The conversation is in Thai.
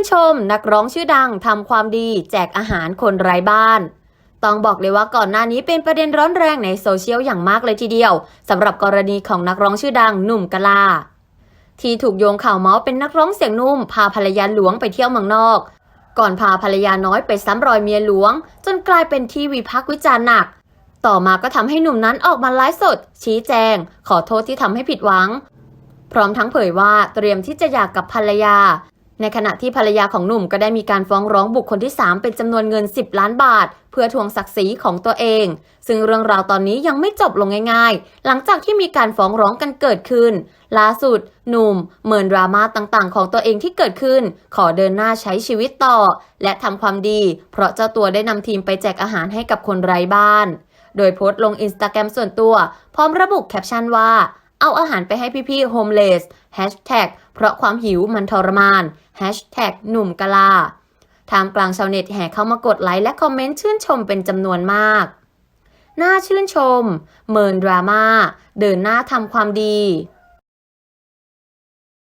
นชมนักร้องชื่อดังทำความดีแจกอาหารคนไร้บ้าน ต้องบอกเลยว่าก่อนหน้านี้เป็นประเด็นร้อนแรงในโซเชียลอย่างมากเลยทีเดียวสำหรับกรณีของนักร้องชื่อดังหนุ่มกะลา ที่ถูกโยงข่าวเมาส์เป็นนักร้องเสียงนุ่ม พาภรรยาหลวงไปเที่ยวเมืองนอก ก่อนพาภรรยาน้อยไปซ้ำรอยเมียหลวง จนกลายเป็นที่วิพากษ์วิจารณ์หนัก ต่อมาก็ทำให้หนุ่มนั้นออกมาไลฟ์สด ชี้แจง ขอโทษที่ทำให้ผิดหวัง พร้อมทั้งเผยว่าเตรียมที่จะหย่ากกับภรรยา ในขณะที่ภรรยาของหนุ่มก็ได้มีการฟ้องร้องบุคคลที่ 3 เป็นจำนวนเงิน 10 ล้านบาท เพื่อทวงศักดิ์ศรีของตัวเอง ซึ่งเรื่องราวตอนนี้ยังไม่จบลงง่าย ๆ หลังจากที่มีการฟ้องร้องกันเกิดขึ้น ล่าสุด หนุ่มเมินดราม่าต่างๆ ของตัวเองที่เกิดขึ้น ขอเดินหน้าใช้ชีวิตต่อ และทำความดี เพราะเจ้าตัวได้นำทีมไปแจกอาหารให้กับคนไร้บ้าน โดยโพสต์ลงอินสตาแกรมส่วนตัว พร้อมระบุแคปชั่นว่า เอาอาหารไปให้พี่ๆโฮมเลสแฮชแท็กเพราะความหิวมันทรมานแฮชแท็กหนุ่มกะลาทามกลางชาวเน็ตแห่เข้ามากดไลค์และคอมเมนต์ชื่นชมเป็นจำนวนมาก น่าชื่นชม เมินดราม่า เดินหน้าทำความดี